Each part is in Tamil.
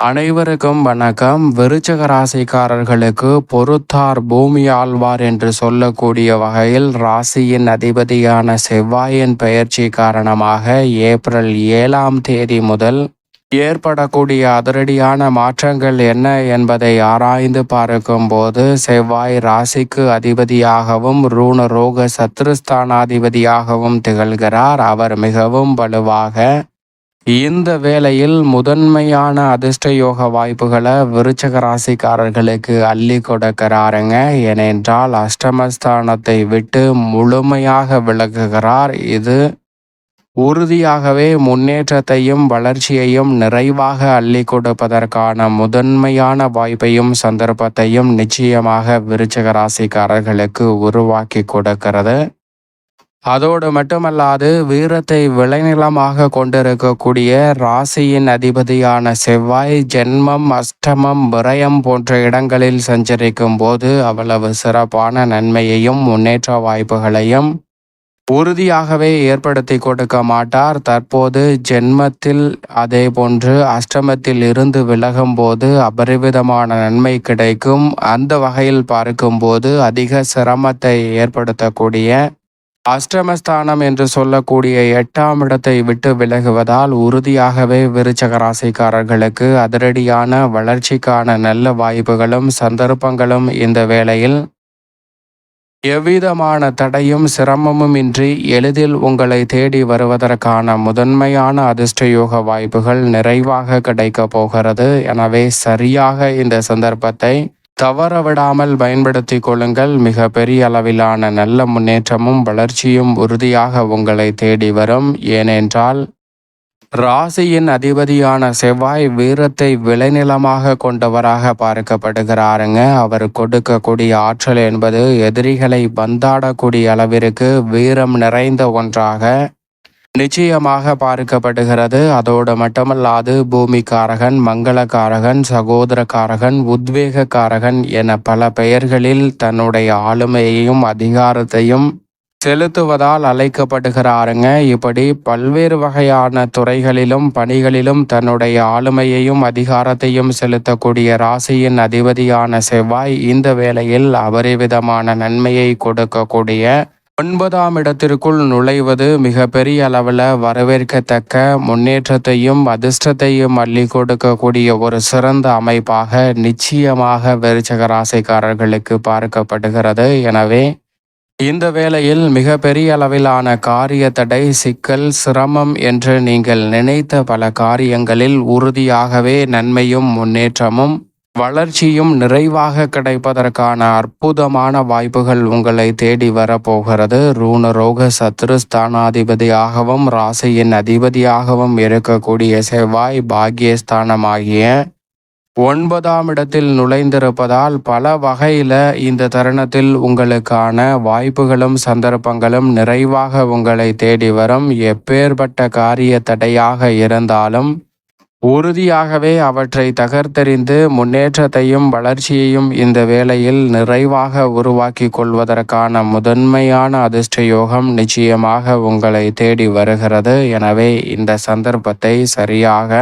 அனைவருக்கும் வணக்கம். விருச்சக ராசிக்காரர்களுக்கு பொறுத்தார் பூமி ஆழ்வார் என்று சொல்லக்கூடிய வகையில் ராசியின் அதிபதியான செவ்வாயின் பெயர்ச்சி காரணமாக ஏப்ரல் ஏழாம் தேதி முதல் ஏற்படக்கூடிய அதிரடியான மாற்றங்கள் என்ன என்பதை ஆராய்ந்து பார்க்கும்போது செவ்வாய் ராசிக்கு அதிபதியாகவும் ரூண ரோக சத்ருஸ்தானாதிபதியாகவும் திகழ்கிறார். அவர் மிகவும் வலுவாக இந்த வேளையில் முதன்மையான அதிர்ஷ்ட யோக வாய்ப்புகளை விருச்சக ராசிக்காரர்களுக்கு அள்ளி கொடுக்கிறாருங்க. ஏனென்றால் அஷ்டமஸ்தானத்தை விட்டு முழுமையாக விலகுகிறார். இது உறுதியாகவே முன்னேற்றத்தையும் வளர்ச்சியையும் நிறைவாக அள்ளி கொடுப்பதற்கான முதன்மையான வாய்ப்பையும் சந்தர்ப்பத்தையும் நிச்சயமாக விருச்சக ராசிக்காரர்களுக்கு உருவாக்கி கொடுக்கிறது. அதோடு மட்டுமல்லாது வீரத்தை விளைநிலமாக கொண்டிருக்கக்கூடிய ராசியின் அதிபதியான செவ்வாய் ஜென்மம் அஷ்டமம் விரயம் போன்ற இடங்களில் சஞ்சரிக்கும் போது அவ்வளவு சிறப்பான நன்மையையும் முன்னேற்ற வாய்ப்புகளையும் உறுதியாகவே ஏற்படுத்தி கொடுக்க மாட்டார். தற்போது ஜென்மத்தில் அதே போன்று அஷ்டமத்தில் இருந்து விலகும் போது அபரிவிதமான நன்மை கிடைக்கும். அந்த வகையில் பார்க்கும்போது அதிக சிரமத்தை ஏற்படுத்தக்கூடிய அஷ்டமஸ்தானம் என்று சொல்லக்கூடிய எட்டாம் இடத்தை விட்டு விலகுவதால் உறுதியாகவே விருச்சக ராசிக்காரர்களுக்கு அதிரடியான வளர்ச்சிக்கான நல்ல வாய்ப்புகளும் சந்தர்ப்பங்களும் இந்த வேளையில் எவ்விதமான தடையும் சிரமமும் இன்றி எளிதில் உங்களை தேடி வருவதற்கான முதன்மையான அதிர்ஷ்டயோக வாய்ப்புகள் நிறைவாக கிடைக்கப் போகிறது. எனவே சரியாக இந்த சந்தர்ப்பத்தை தவற விடாமல் பயன்படுத்தி கொள்ளுங்கள். மிக பெரிய அளவிலான நல்ல முன்னேற்றமும் வளர்ச்சியும் உறுதியாக உங்களை தேடி வரும். ஏனென்றால் ராசியின் அதிபதியான செவ்வாய் வீரத்தை விளைநிலமாக கொண்டவராக பார்க்கப்படுகிறாருங்க. அவர் கொடுக்கக்கூடிய ஆற்றல் என்பது எதிரிகளை பந்தாடக்கூடிய அளவிற்கு வீரம் நிறைந்த ஒன்றாக நிச்சயமாக பார்க்கப்படுகிறது அதோடு மட்டுமல்லாது பூமிக்காரகன் மங்களக்காரகன் சகோதரக்காரகன் உத்வேகக்காரகன் என பல பெயர்களில் தன்னுடைய ஆளுமையையும் அதிகாரத்தையும் செலுத்துவதால் அழைக்கப்படுகிறாருங்க. இப்படி பல்வேறு வகையான துறைகளிலும் பணிகளிலும் தன்னுடைய ஆளுமையையும் அதிகாரத்தையும் செலுத்தக்கூடிய ராசியின் அதிபதியான செவ்வாய் இந்த வேளையில் அபரிவிதமான நன்மையை கொடுக்கக்கூடிய ஒன்பதாம் இடத்திற்குள் நுழைவது மிகப்பெரிய அளவில் வரவேற்கத்தக்க முன்னேற்றத்தையும் அதிர்ஷ்டத்தையும் அள்ளி கொடுக்கக்கூடிய ஒரு சிறந்த அமைப்பாக நிச்சயமாக விருச்சக ராசிக்காரர்களுக்கு பார்க்கப்படுகிறது. எனவே இந்த வேளையில் மிகப்பெரிய அளவிலான காரிய தடை சிக்கல் சிரமம் என்று நீங்கள் நினைத்த பல காரியங்களில் உறுதியாகவே நன்மையும் முன்னேற்றமும் வளர்ச்சியும் நிறைவாக கிடைப்பதற்கான அற்புதமான வாய்ப்புகள் உங்களை தேடி வரப்போகிறது. ரூணரோக சத்ருஸ்தானாதிபதியாகவும் ராசியின் அதிபதியாகவும் இருக்கக்கூடிய செவ்வாய் பாக்கியஸ்தானமாகிய ஒன்பதாம் இடத்தில் நுழைந்திருப்பதால் பல வகையில் இந்த தருணத்தில் உங்களுக்கான வாய்ப்புகளும் சந்தர்ப்பங்களும் நிறைவாக உங்களை தேடி வரும். எப்பேற்பட்ட காரிய தடையாக இருந்தாலும் உறுதியாகவே அவற்றை தகர்த்தெறிந்து முன்னேற்றத்தையும் வளர்ச்சியையும் இந்த வேளையில் நிறைவாக உருவாக்கி கொள்வதற்கான முதன்மையான அதிர்ஷ்ட யோகம் நிச்சயமாக உங்களை தேடி வருகிறது. எனவே இந்த சந்தர்ப்பத்தை சரியாக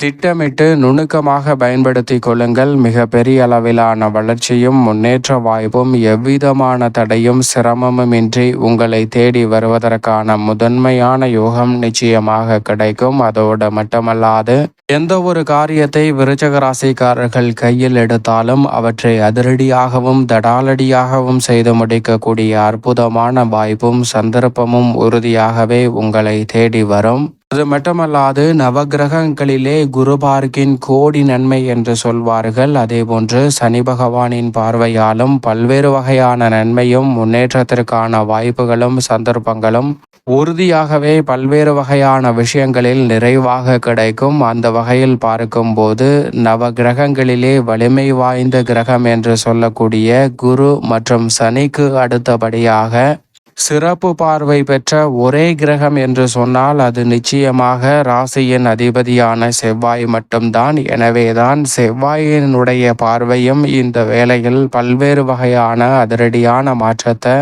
திட்டமிட்டு நுணுக்கமாக பயன்படுத்தி கொள்ளுங்கள். மிக பெரிய அளவிலான வளர்ச்சியும் முன்னேற்ற வாய்ப்பும் எவ்விதமான தடையும் சிரமமுமின்றி உங்களை தேடி வருவதற்கான முதன்மையான யோகம் நிச்சயமாக கிடைக்கும். அதோடு மட்டுமல்லாது எந்த ஒரு காரியத்தை விருச்சக ராசிக்காரர்கள் கையில் எடுத்தாலும் அவற்றை அதிரடியாகவும் தடாலடியாகவும் செய்து முடிக்கக்கூடிய அற்புதமான வாய்ப்பும் சந்தர்ப்பமும் உறுதியாகவே உங்களை தேடி வரும். அது மட்டுமல்லாது நவகிரகங்களிலே குரு பார்க்கின் கோடி நன்மை என்று சொல்வார்கள். அதே போன்று சனி பகவானின் பார்வையாலும் பல்வேறு வகையான நன்மையும் முன்னேற்றத்திற்கான வாய்ப்புகளும் சந்தர்ப்பங்களும் உறுதியாகவே பல்வேறு வகையான விஷயங்களில் நிறைவாக கிடைக்கும். அந்த வகையில் பார்க்கும்போது நவ கிரகங்களிலே வலிமை வாய்ந்த கிரகம் என்று சொல்லக்கூடிய குரு மற்றும் சனிக்கு அடுத்தபடியாக சிறப்பு பார்வை பெற்ற ஒரே கிரகம் என்று சொன்னால் அது நிச்சயமாக ராசியின் அதிபதியான செவ்வாய் மட்டும்தான். எனவேதான் செவ்வாயினுடைய பார்வையும் இந்த வேளையில் பல்வேறு வகையான அதிரடியான மாற்றத்தை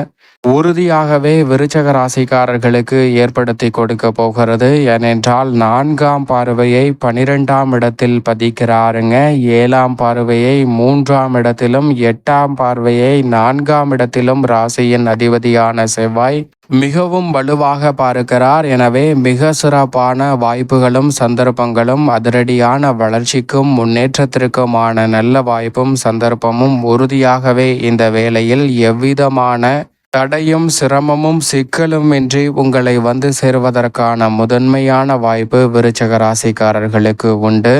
உறுதியாகவே விருச்சக ராசிக்காரர்களுக்கு ஏற்படுத்தி கொடுக்க போகிறது. ஏனென்றால் நான்காம் பார்வையை பனிரெண்டாம் இடத்தில் பதிக்கிறாருங்க. ஏழாம் பார்வையை மூன்றாம் இடத்திலும் எட்டாம் பார்வையை நான்காம் இடத்திலும் ராசியின் அதிபதியான செவ்வாய் மிகவும் வலுவாக பார்க்கிறார். எனவே மிக சிறப்பான வாய்ப்புகளும் சந்தர்ப்பங்களும் அதிரடியான வளர்ச்சிக்கும் முன்னேற்றத்திற்குமான நல்ல வாய்ப்பும் சந்தர்ப்பமும் உறுதியாகவே இந்த வேளையில் எவ்விதமான தடையும் சிரமமும் சிக்கலும் இன்றி உங்களை வந்து சேருவதற்கான முதன்மையான வாய்ப்பு விருச்சக ராசிக்காரர்களுக்கு உண்டு.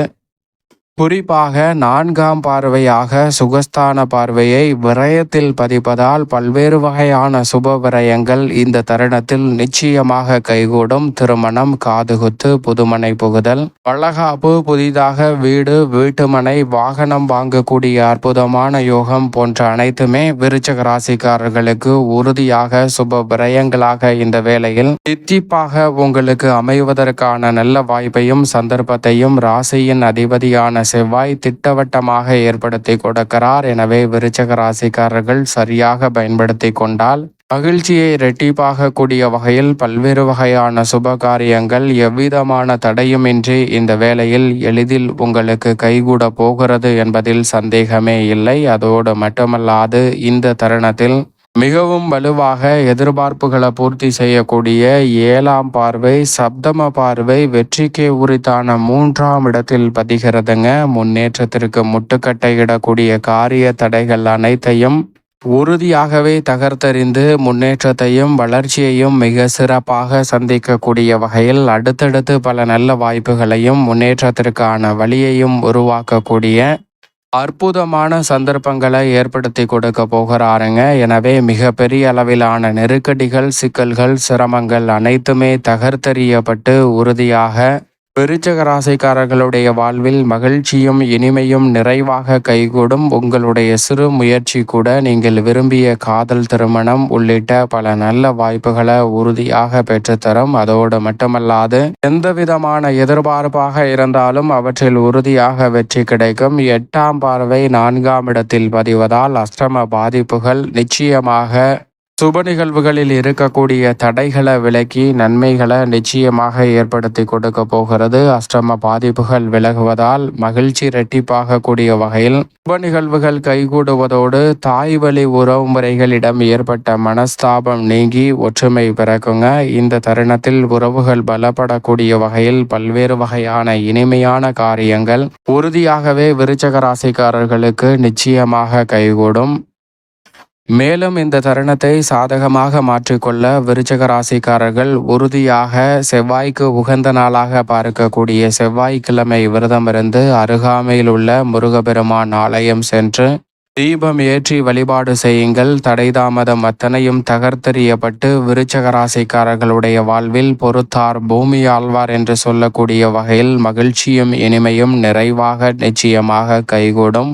குறிப்பாக நான்காம் பார்வையாக சுகஸ்தான பார்வையை விரயத்தில் பதிப்பதால் பல்வேறு வகையான சுப விரயங்கள் இந்த தருணத்தில் நிச்சயமாக கைகூடும். திருமணம் காதுகுத்து புதுமனை புகுதல் வளகாப்பு புதிதாக வீடு வீட்டுமனை வாகனம் வாங்கக்கூடிய அற்புதமான யோகம் போன்ற அனைத்துமே விருச்சக ராசிக்காரர்களுக்கு உறுதியாக சுப விரயங்களாக இந்த வேளையில் தித்திப்பாக உங்களுக்கு அமைவதற்கான நல்ல வாய்ப்பையும் சந்தர்ப்பத்தையும் ராசியின் அதிபதியான செவ்வாய் திட்டவட்டமாக ஏற்படுத்தி கொடுக்கிறார். எனவே விருச்சக ராசிக்காரர்கள் சரியாக பயன்படுத்தி கொண்டால் மகிழ்ச்சியை இரட்டிப்பாக கூடிய வகையில் பல்வேறு வகையான சுப காரியங்கள் எவ்விதமான தடையுமின்றி இந்த வேளையில் எளிதில் உங்களுக்கு கைகூட போகிறது என்பதில் சந்தேகமே இல்லை. அதோடு மட்டுமல்லாது இந்த தருணத்தில் மிகவும் வலுவாக எதிர்பார்ப்புகளை பூர்த்தி செய்யக்கூடிய ஏழாம் பார்வை சப்தம பார்வை வெற்றிக்கு உரித்தான மூன்றாம் இடத்தில் பதிகிறதுங்க. முன்னேற்றத்திற்கு முட்டுக்கட்டை இடக்கூடிய காரிய தடைகள் அனைத்தையும் உறுதியாகவே தகர்த்தறிந்து முன்னேற்றத்தையும் வளர்ச்சியையும் மிக சிறப்பாக சந்திக்கக்கூடிய வகையில் அடுத்தடுத்து பல நல்ல வாய்ப்புகளையும் முன்னேற்றத்திற்கான வழியையும் உருவாக்கக்கூடிய அற்புதமான சந்தர்ப்பங்களை ஏற்படுத்தி கொடுக்க போகிறாருங்க. எனவே மிகப்பெரிய அளவிலான நெருக்கடிகள் சிக்கல்கள் சிரமங்கள் அனைத்துமே தகர்த்தறியப்பட்டு உறுதியாக விருச்சக ராசிக்காரர்களுடைய வாழ்வில் மகிழ்ச்சியும் இனிமையும் நிறைவாக கைகூடும் உங்களுடைய சிறு முயற்சி கூட நீங்கள் விரும்பிய காதல் திருமணம் உள்ளிட்ட பல நல்ல வாய்ப்புகளை உறுதியாக பெற்றுத்தரும். அதோடு மட்டுமல்லாது எந்த விதமான எதிர்பார்ப்பாக இருந்தாலும் அவற்றில் உறுதியாக வெற்றி கிடைக்கும். எட்டாம் பார்வை நான்காம் இடத்தில் பதிவதால் அஷ்டம பாதிப்புகள் நிச்சயமாக சுப நிகழ்வுகளில் இருக்கக்கூடிய தடைகளை விலக்கி நன்மைகளை நிச்சயமாக ஏற்படுத்தி கொடுக்க போகிறது. அஷ்டம பாதிப்புகள் விலகுவதால் மகிழ்ச்சி இரட்டிப்பாக கூடிய வகையில் சுப நிகழ்வுகள் கைகூடுவதோடு தாய் வழி உறவு முறைகளிடம் ஏற்பட்ட மனஸ்தாபம் நீங்கி ஒற்றுமை பிறக்குங்க. இந்த தருணத்தில் உறவுகள் பலப்படக்கூடிய வகையில் பல்வேறு வகையான இனிமையான காரியங்கள் உறுதியாகவே விருச்சக ராசிக்காரர்களுக்கு நிச்சயமாக கைகூடும். மேலும் இந்த தருணத்தை சாதகமாக மாற்றிக்கொள்ள விருச்சக ராசிக்காரர்கள் உறுதியாக செவ்வாய்க்கு உகந்த நாளாக பார்க்கக்கூடிய செவ்வாய்க்கிழமை விரதமிருந்து அருகாமையில் உள்ள முருகபெருமான் ஆலயம் சென்று தீபம் ஏற்றி வழிபாடு செய்யுங்கள். தடை தாமதம் அத்தனையும் தகர்த்தெறியப்பட்டு விருச்சக ராசிக்காரர்களுடைய வாழ்வில் பொறுத்தார். பூமி ஆழ்வார் என்று சொல்லக்கூடிய வகையில் மகிழ்ச்சியும் இனிமையும் நிறைவாக நிச்சயமாக கைகூடும்.